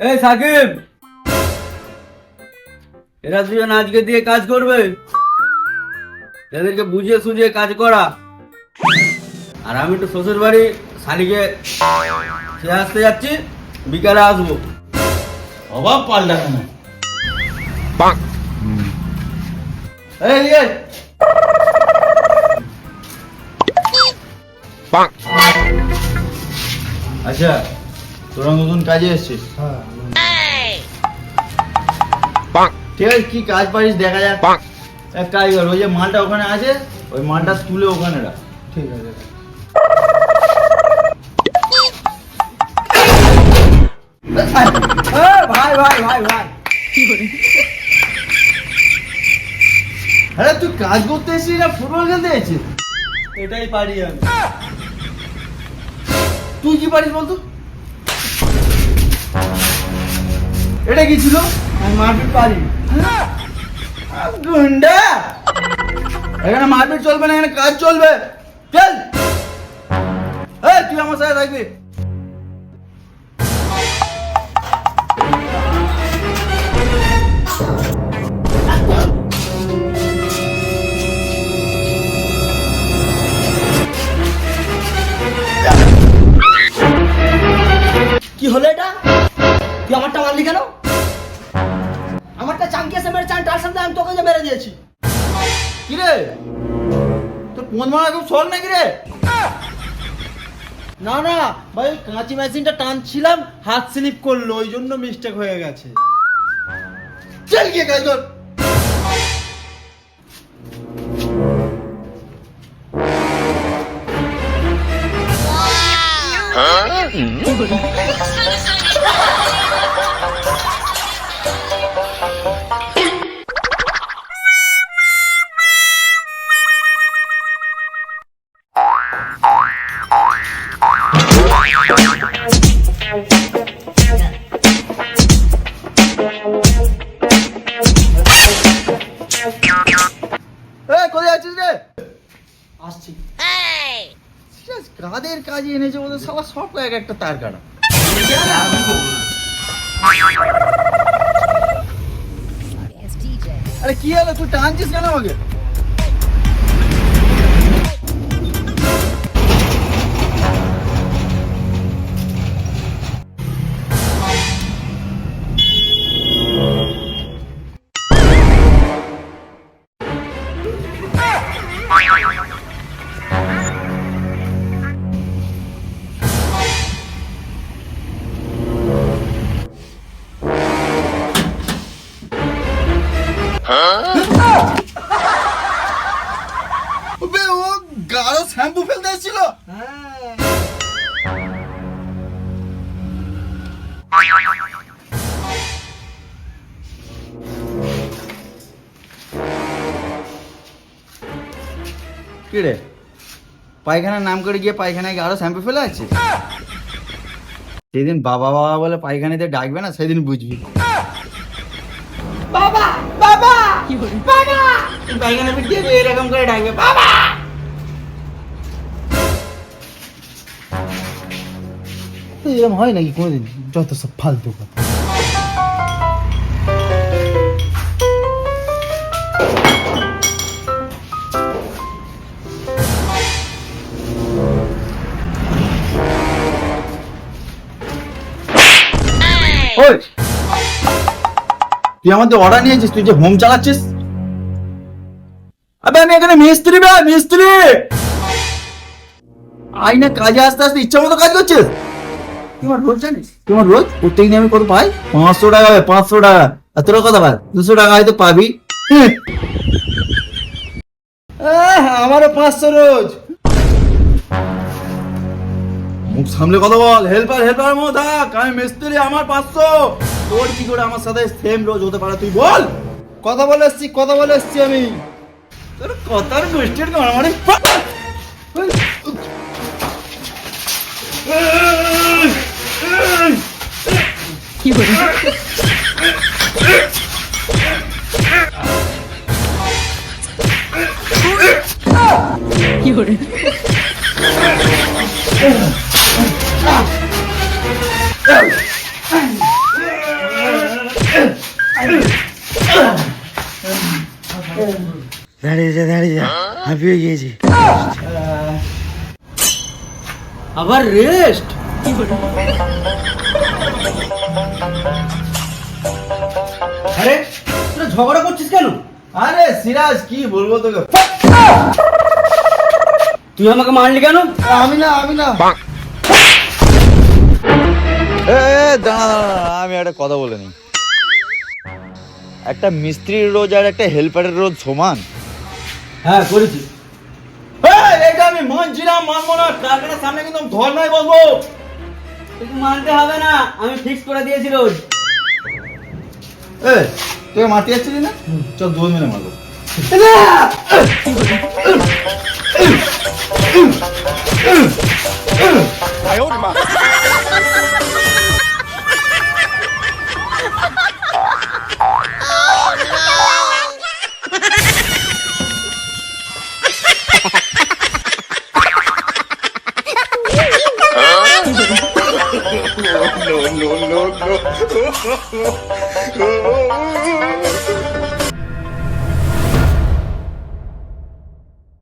এই সাকিব! এরা দুজন আজকে দিয়ে কাজ করবে। এদেরকে বুঝিয়ে সুঝিয়ে কাজ করা। আর আমি একটু শ্বশুর বাড়ি শালিকে খেয়ে আসতে যাচ্ছি বিকালে আসব। অভাব পাল্টা কেন? এই এদিকে আচ্ছা। তোরা নতুন কাজে এসছিস? ঠিক আছে কি কাজ পারিস দেখা যাক। এক কাজ কর ওই যে মালটা ওখানে আছে ওই মালটা তুলে ওখানে রাখ। ঠিক আছে এ, ভাই ভাই ভাই ভাই। আরে তুই কাজ করতে এসেছিস না ফুটবল খেলতে এসেছিস? এটাই পারি আমি। তুই কি পারিস বলতো? এটা কি ছিল? মারপিট পারি। গুন্ডা! এখানে মারপিট চলবে না এখানে কাজ চলবে। চল! এই তুই আমার সাথে থাকবি। তুই আমারটা মারলি কেন? আমারটা চাঙ্কি এসে মেরে চান তার সামনে আমি তোকে যে মেরে দিয়েছি। কি রে তোর কোন মারা খুব শখ নাকি রে? না না ভাই কাঁচি মেশিনটা টানছিলাম হাত স্লিপ করল ওই জন্য মিস্টেক হয়ে গেছে। চল গিয়ে কাজ কর এই কোথায় আছিস রে আসছি শ্যাস, কাদের কাজে এনেছে ওদের সবার সব এক একটা তার কাটা as DJ. আরে কি হলো তুই টানছিস কেন আমাকে গাঢ় শ্যাম্পু ফেলতে এসেছিল। কি রে পায়খানার নাম করে গিয়ে পায়খানায় গাঢ় শ্যাম্পু ফেলে আছে? সেদিন বাবা বাবা বলে পায়খানাতে ডাকবে না সেদিন বুঝবি। বাবা বাবা! কি বলি বাবা! পায়খানা পিট দিয়ে এরকম করে ডাকবে। বাবা! এরকম হয় নাকি কোনোদিন যত সব ফালতু কথা ওই তুই আমাদের অর্ডার নিয়েছিস তুই যে হোম চালাচ্ছিস আবে আমি এখানে মিস্ত্রি বে মিস্ত্রি আই না কাজে আসতে আসতে ইচ্ছা মতো কাজ করছিস তুই আমার রোজ জানিস? তুই আমার রোজ প্রত্যেকদিন আমি কত পাই? পাঁচশো টাকা পাই পাঁচশো টাকা। আর তোরা কত পাই? দুশো টাকা হয়তো পাবি। আমারও পাঁচশো রোজ। মুখ সামলে কথা বল। হেল্পার হেল্পার মো থাক আমি মিস্ত্রি আমার পাঁচশো। তোর কি করে আমার সাথে সেম রোজ হতে পারে? তুই বল। কথা বলে এসছি কথা বলে এসছি আমি। তোর কথার গোষ্ঠীর কি করে কি করে দাঁড়িয়ে যা দাঁড়িয়ে যা। হাঁপিয়ে গিয়েছি। আবার রেস্ট আরে তোরা ঝগড়া করছিস কেন? আরে সিরাজ কি বলব তোকে? তুই আমাকে মারলি কেন? আমি না আমি না। এ, দাঁড়া আমি একটা কথা বলে নিই। একটা মিস্ত্রির রোজ আর একটা হেল্পারের রোজ সমান। হ্যাঁ করেছি। এই, এটা আমি মানছি না মানবো না। কারখানার সামনে কিন্তু ধর্নায় বসবো। তোকে মানতে হবে না আমি ফিক্স করে দিয়েছি রোজ। এ তোকে মারতে যাচ্ছিলি না? চল দোল মেরে মারবো। No, no, no, no.